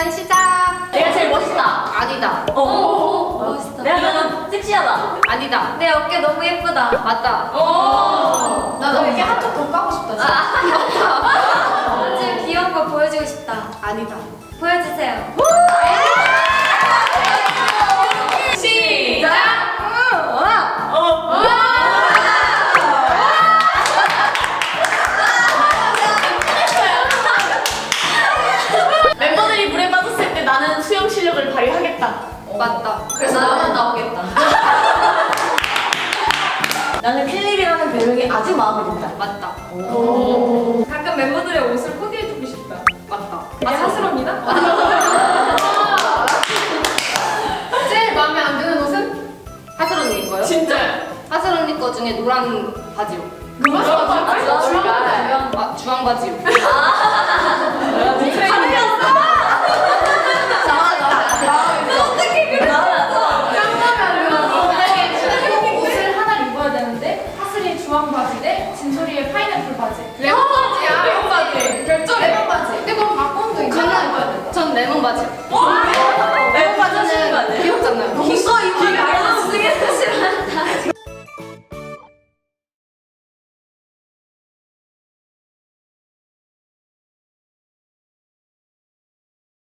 공연 시작. 내가 제일 멋있다. 아니다. 어. 멋있다. 내가 너무 섹시하다. 아니다. 내 어깨 너무 예쁘다. 맞다. 오. 나도 이렇게 한쪽 더 까고 싶다. 진짜. 지금 귀여운 거 보여주고 싶다. 아니다. 보여주세요. 맞다. 그래서 나만 나오겠다. 나는 필립이라는 별명이 아주 마음에 든다. 맞다. 가끔 멤버들의 옷을 코디해주고 싶다. 맞다. 아, 사스럽니다. 제일 마음에 안 드는 옷은? 하슬 언니 거요? 진짜. 하슬 언니 거 중에 노란 바지요. 누가 좋아하지? 주황 바지. 아 주황 바지요. 옷 바지. 레몬 바지야. 레몬 바지. 결정 레몬 바지. 근데 그럼 박범도 있잖아. 전 레몬. 레몬 바지 거 아니에요? 귀엽잖아요. 긴